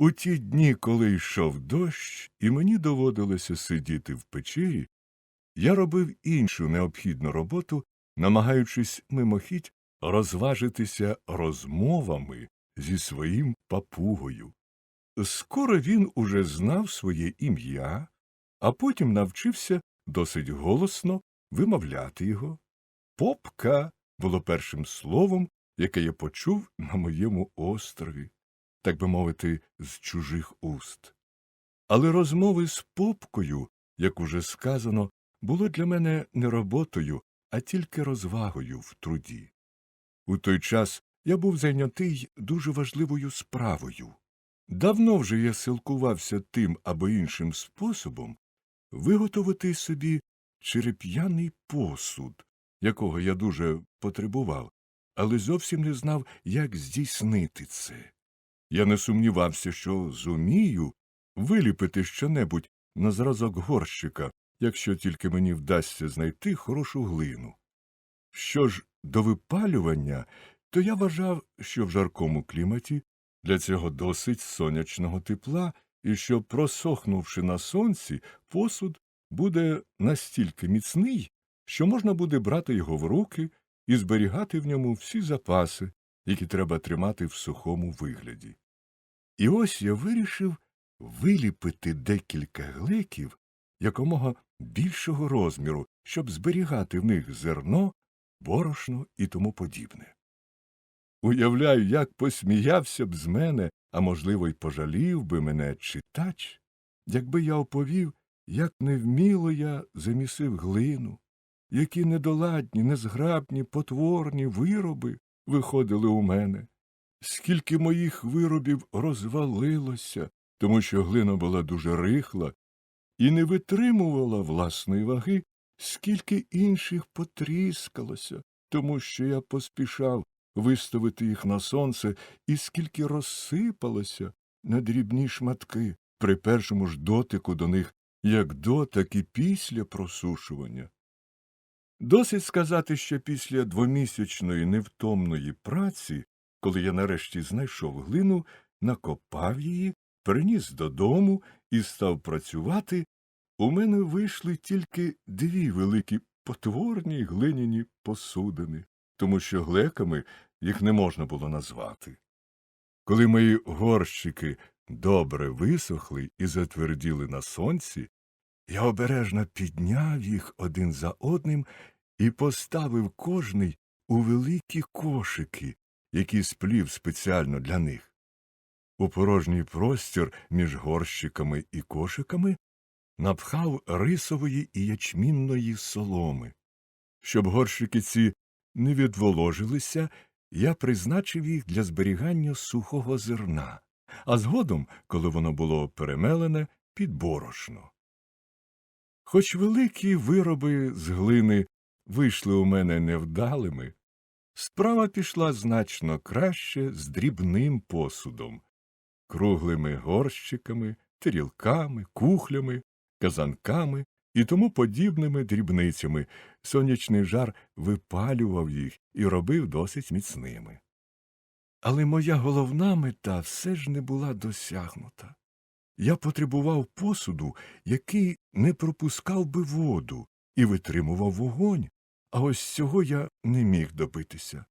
У ті дні, коли йшов дощ, і мені доводилося сидіти в печері, я робив іншу необхідну роботу, намагаючись мимохідь розважитися розмовами зі своїм папугою. Скоро він уже знав своє ім'я, а потім навчився досить голосно вимовляти його. Попка було першим словом, яке я почув на моєму острові, так би мовити, з чужих уст. Але розмови з попкою, як уже сказано, було для мене не роботою, а тільки розвагою в труді. У той час я був зайнятий дуже важливою справою. Давно вже я силкувався тим або іншим способом виготовити собі череп'яний посуд, якого я дуже потребував, але зовсім не знав, як здійснити це. Я не сумнівався, що зумію виліпити щонебудь на зразок горщика, якщо тільки мені вдасться знайти хорошу глину. Що ж до випалювання, то я вважав, що в жаркому кліматі для цього досить сонячного тепла, і що, просохнувши на сонці, посуд буде настільки міцний, що можна буде брати його в руки і зберігати в ньому всі запаси, які треба тримати в сухому вигляді. І ось я вирішив виліпити декілька глеків якомога більшого розміру, щоб зберігати в них зерно, борошно і тому подібне. Уявляю, як посміявся б з мене, а можливо, й пожалів би мене читач, якби я оповів, як невміло я замісив глину, які недоладні, незграбні, потворні вироби виходили у мене, скільки моїх виробів розвалилося, тому що глина була дуже рихла і не витримувала власної ваги, скільки інших потріскалося, тому що я поспішав виставити їх на сонце, і скільки розсипалося на дрібні шматки при першому ж дотику до них, як до, так і після просушування. Досить сказати, що після двомісячної невтомної праці, коли я нарешті знайшов глину, накопав її, приніс додому і став працювати, у мене вийшли тільки дві великі потворні глиняні посудини, тому що глеками їх не можна було назвати. Коли мої горщики добре висохли і затверділи на сонці, я обережно підняв їх один за одним і поставив кожний у великі кошики, які сплів спеціально для них. У порожній простір між горщиками і кошиками напхав рисової і ячмінної соломи. Щоб горщики ці не відволожилися, я призначив їх для зберігання сухого зерна, а згодом, коли воно було перемелене, під борошно. Хоч великі вироби з глини вийшли у мене невдалими, справа пішла значно краще з дрібним посудом, круглими горщиками, тарілками, кухлями, казанками і тому подібними дрібницями. Сонячний жар випалював їх і робив досить міцними. Але моя головна мета все ж не була досягнута. Я потребував посуду, який не пропускав би воду і витримував вогонь, а ось цього я не міг добитися.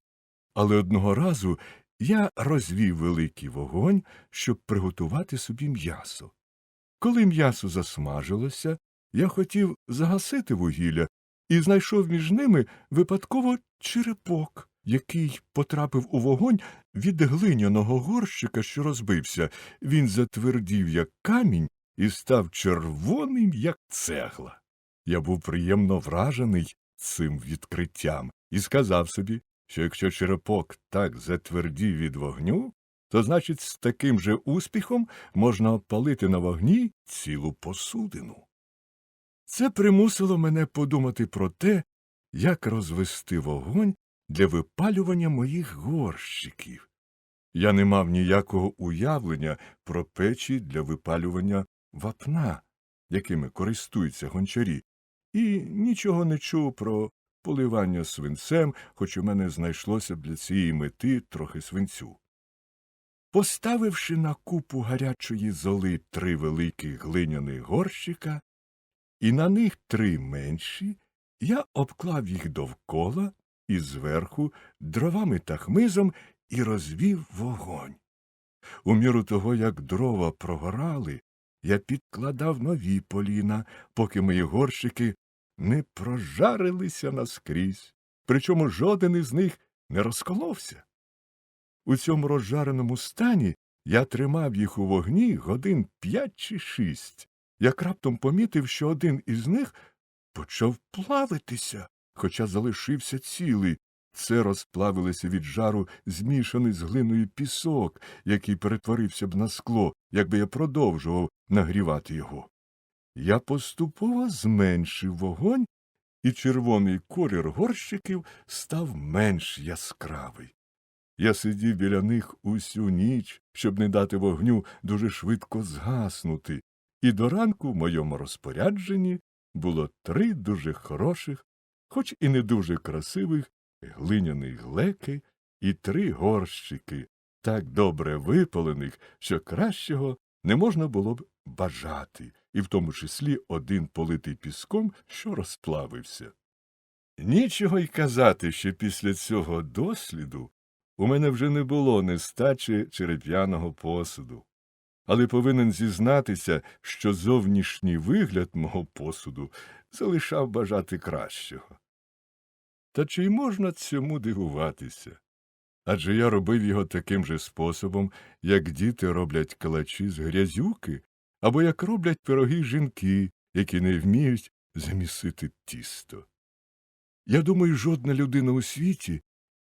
Але одного разу я розвів великий вогонь, щоб приготувати собі м'ясо. Коли м'ясо засмажилося, я хотів загасити вугілля і знайшов між ними випадково черепок, який потрапив у вогонь від глиняного горщика, що розбився. Він затвердів, як камінь, і став червоним, як цегла. Я був приємно вражений цим відкриттям і сказав собі, що якщо черепок так затвердів від вогню, то значить з таким же успіхом можна опалити на вогні цілу посудину. Це примусило мене подумати про те, як розвести вогонь для випалювання моїх горщиків. Я не мав ніякого уявлення про печі для випалювання вапна, якими користуються гончарі, і нічого не чув про поливання свинцем, хоч у мене знайшлося б для цієї мети трохи свинцю. Поставивши на купу гарячої золи три великі глиняних горщика, і на них три менші, я обклав їх довкола і зверху дровами та хмизом і розвів вогонь. У міру того, як дрова прогорали, я підкладав нові поліна, поки мої горщики не прожарилися наскрізь, причому жоден із них не розколовся. У цьому розжареному стані я тримав їх у вогні годин п'ять чи шість, як раптом помітив, що один із них почав плавитися, хоча залишився цілий. Це розплавилося від жару змішаний з глиною пісок, який перетворився б на скло, якби я продовжував нагрівати його. Я поступово зменшив вогонь, і червоний колір горщиків став менш яскравий. Я сидів біля них усю ніч, щоб не дати вогню дуже швидко згаснути, і до ранку в моєму розпорядженні було три дуже хороших, хоч і не дуже красивих, глиняних глеки і три горщики, так добре випалених, що кращого не можна було б бажати, і в тому числі один политий піском, що розплавився. Нічого й казати, що після цього досліду у мене вже не було нестачі череп'яного посуду, але повинен зізнатися, що зовнішній вигляд мого посуду залишав бажати кращого. Та чи й можна цьому дивуватися? Адже я робив його таким же способом, як діти роблять калачі з грязюки, або як роблять пироги жінки, які не вміють замісити тісто. Я думаю, жодна людина у світі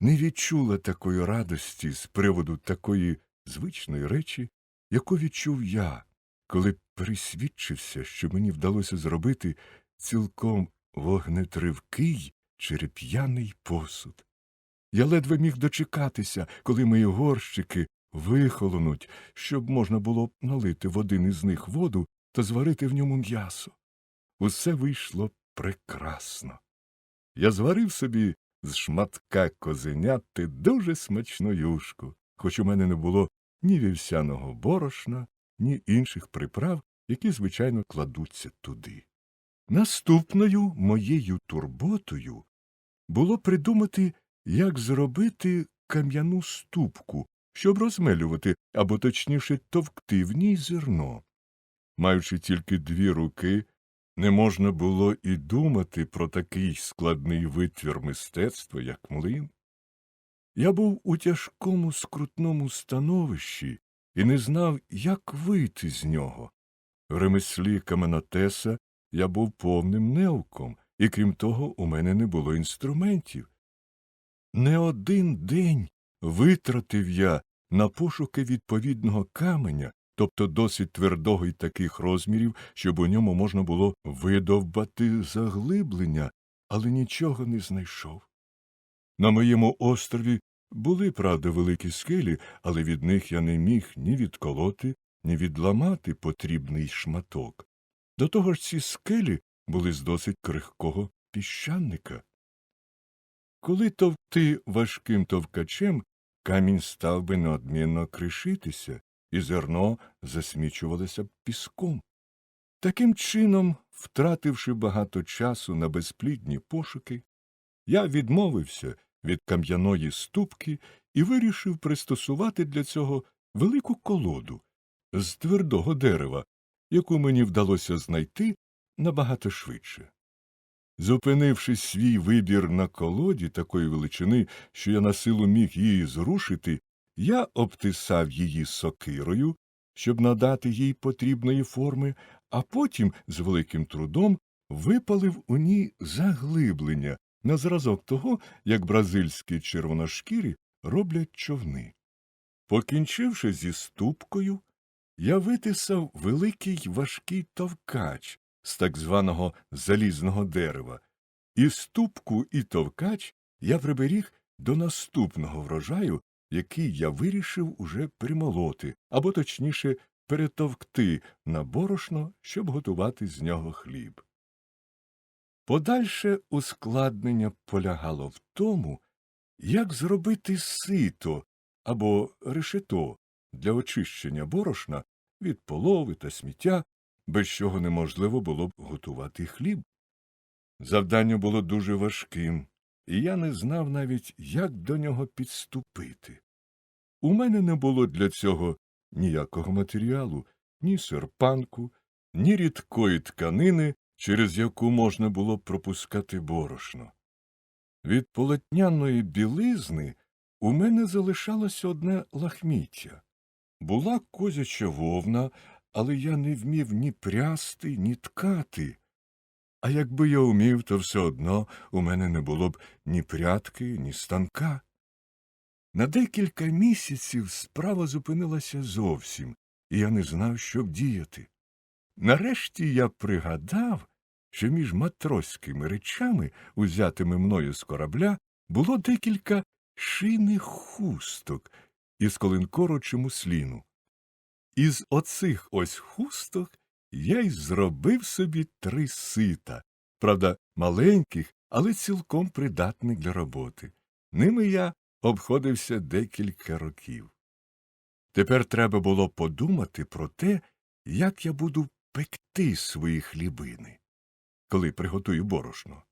не відчула такої радості з приводу такої звичної речі, яку відчув я, коли присвідчився, що мені вдалося зробити цілком вогнетривкий череп'яний посуд. Я ледве міг дочекатися, коли мої горщики вихолонуть, щоб можна було налити в один із них воду та зварити в ньому м'ясо. Усе вийшло прекрасно. Я зварив собі з шматка козеняти дуже смачну юшку, хоч у мене не було ні вівсяного борошна, ні інших приправ, які, звичайно, кладуться туди. Наступною моєю турботою було придумати, як зробити кам'яну ступку, щоб розмелювати або точніше товкти в ній зерно. Маючи тільки дві руки, не можна було і думати про такий складний витвір мистецтва, як млин. Я був у тяжкому скрутному становищі і не знав, як вийти з нього. В ремеслі каменотеса я був повним неуком, і крім того, у мене не було інструментів. Не один день витратив я на пошуки відповідного каменя, тобто досить твердого й таких розмірів, щоб у ньому можна було видовбати заглиблення, але нічого не знайшов. На моєму острові були, правда, великі скелі, але від них я не міг ні відколоти, ні відламати потрібний шматок. До того ж ці скелі були з досить крихкого піщаника. Коли товкти важким товкачем, камінь став би неодмінно кришитися, і зерно засмічувалося б піском. Таким чином, втративши багато часу на безплідні пошуки, я відмовився від кам'яної ступки і вирішив пристосувати для цього велику колоду з твердого дерева, яку мені вдалося знайти набагато швидше. Зупинивши свій вибір на колоді такої величини, що я на силу міг її зрушити, я обтисав її сокирою, щоб надати їй потрібної форми, а потім з великим трудом випалив у ній заглиблення на зразок того, як бразильські червоношкірі роблять човни. Покінчивши зі ступкою, я витисав великий важкий товкач з так званого залізного дерева, і ступку і товкач я приберіг до наступного врожаю, який я вирішив уже примолоти, або точніше перетовкти на борошно, щоб готувати з нього хліб. Подальше ускладнення полягало в тому, як зробити сито або решето, для очищення борошна від полови та сміття, без чого неможливо було б готувати хліб. Завдання було дуже важким, і я не знав навіть, як до нього підступити. У мене не було для цього ніякого матеріалу, ні серпанку, ні рідкої тканини, через яку можна було пропускати борошно. Від полотняної білизни у мене залишалося одне лахміття. Була козяча вовна, але я не вмів ні прясти, ні ткати. А якби я умів, то все одно у мене не було б ні прядки, ні станка. На декілька місяців справа зупинилася зовсім, і я не знав, що вдіяти. Нарешті я пригадав, що між матроськими речами, узятими мною з корабля, було декілька шийних хусток із колинкорочу мусліну. Із оцих ось хусток я й зробив собі три сита, правда, маленьких, але цілком придатних для роботи. Ними я обходився декілька років. Тепер треба було подумати про те, як я буду пекти свої хлібини, коли приготую борошно.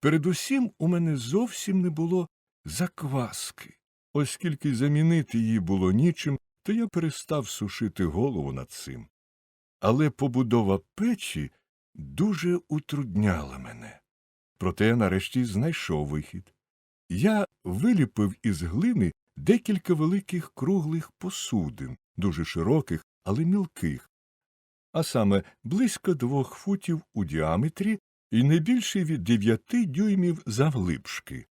Передусім у мене зовсім не було закваски. Оскільки замінити її було нічим, то я перестав сушити голову над цим. Але побудова печі дуже утрудняла мене. Проте я нарешті знайшов вихід. Я виліпив із глини декілька великих круглих посудин, дуже широких, але мілких, а саме близько двох футів у діаметрі і не більше від дев'яти дюймів завглибшки.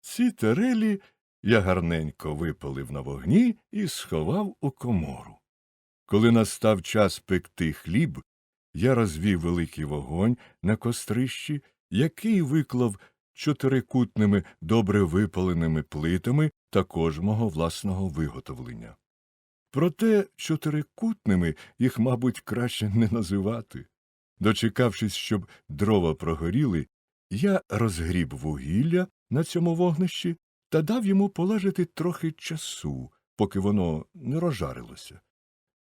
Ці тарелі я гарненько випалив на вогні і сховав у комору. Коли настав час пекти хліб, я розвів великий вогонь на кострищі, який виклав чотирикутними добре випаленими плитами також мого власного виготовлення. Проте чотирикутними їх, мабуть, краще не називати. Дочекавшись, щоб дрова прогоріли, я розгріб вугілля на цьому вогнищі та дав йому полежати трохи часу, поки воно не розжарилося.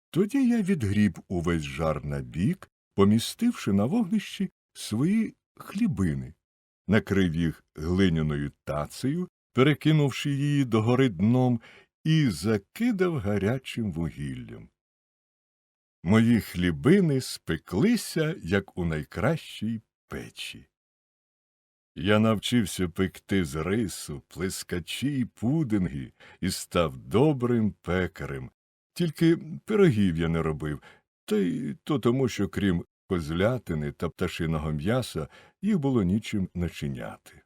Тоді я відгріб увесь жар на бік, помістивши на вогнищі свої хлібини, накрив їх глиняною тацею, перекинувши її догори дном, і закидав гарячим вугіллям. Мої хлібини спеклися, як у найкращій печі. Я навчився пекти з рису, плескачі й пудинги і став добрим пекарем. Тільки пирогів я не робив, та й то тому, що крім козлятини та пташиного м'яса їх було нічим начиняти.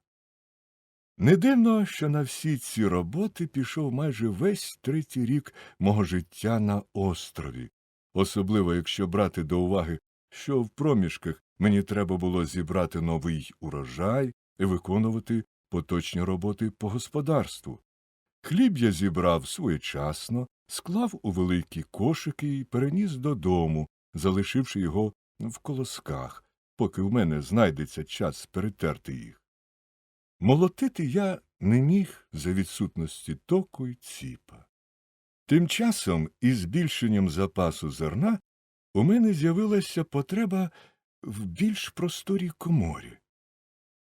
Не дивно, що на всі ці роботи пішов майже весь третій рік мого життя на острові, особливо якщо брати до уваги, що в проміжках мені треба було зібрати новий урожай і виконувати поточні роботи по господарству. Хліб я зібрав своєчасно, склав у великі кошики і переніс додому, залишивши його в колосках, поки в мене знайдеться час перетерти їх. Молотити я не міг за відсутності току й ціпа. Тим часом, із збільшенням запасу зерна, у мене з'явилася потреба в більш просторій коморі.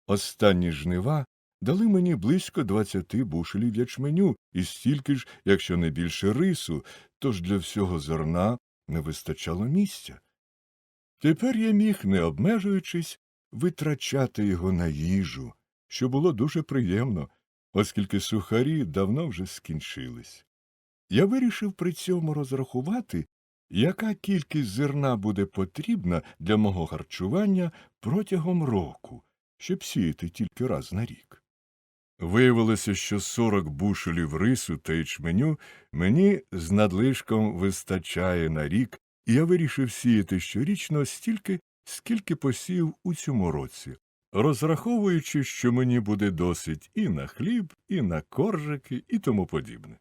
Останні жнива дали мені близько двадцяти бушелів ячменю і стільки ж, якщо не більше рису, тож для всього зерна не вистачало місця. Тепер я міг, не обмежуючись, витрачати його на їжу, що було дуже приємно, оскільки сухарі давно вже скінчились. Я вирішив при цьому розрахувати, яка кількість зерна буде потрібна для мого харчування протягом року, щоб сіяти тільки раз на рік. Виявилося, що сорок бушелів рису та ячменю мені з надлишком вистачає на рік, і я вирішив сіяти щорічно стільки, скільки посів у цьому році, розраховуючи, що мені буде досить і на хліб, і на коржики, і тому подібне.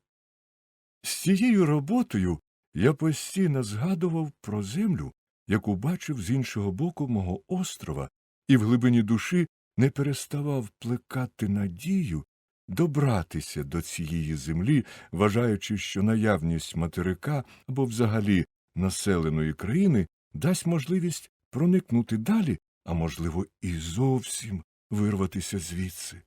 З цією роботою я постійно згадував про землю, яку бачив з іншого боку мого острова, і в глибині душі не переставав плекати надію добратися до цієї землі, вважаючи, що наявність материка або взагалі населеної країни дасть можливість проникнути далі, а можливо, і зовсім вирватися звідси.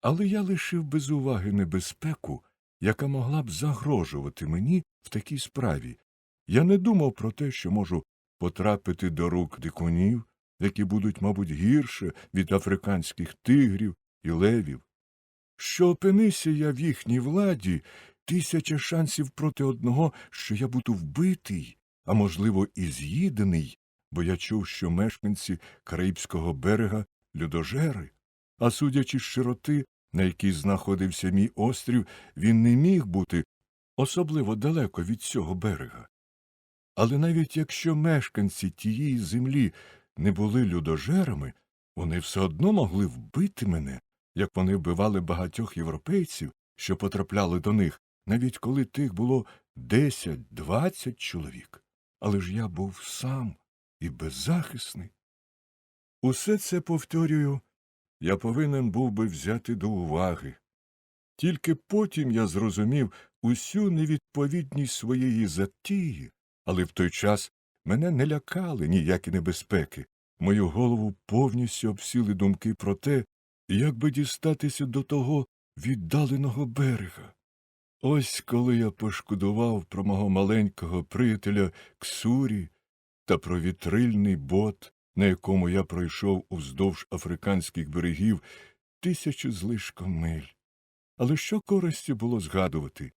Але я лишив без уваги небезпеку, яка могла б загрожувати мені в такій справі. Я не думав про те, що можу потрапити до рук дикунів, які будуть, мабуть, гірше від африканських тигрів і левів. Що опинися я в їхній владі, тисяча шансів проти одного, що я буду вбитий, а можливо, і з'їдений, бо я чув, що мешканці Карибського берега людожери, а судячи з широти, на якій знаходився мій острів, він не міг бути особливо далеко від цього берега. Але навіть якщо мешканці тієї землі не були людожерами, вони все одно могли вбити мене, як вони вбивали багатьох європейців, що потрапляли до них, навіть коли тих було десять-двадцять чоловік. Але ж я був сам і беззахисний. Усе це повторюю, я повинен був би взяти до уваги. Тільки потім я зрозумів усю невідповідність своєї затії, але в той час мене не лякали ніякі небезпеки. Мою голову повністю обсіли думки про те, як би дістатися до того віддаленого берега. Ось коли я пошкодував про мого маленького приятеля Ксурі та про вітрильний бот, на якому я пройшов уздовж африканських берегів тисячу злишком миль. Але що користі було згадувати?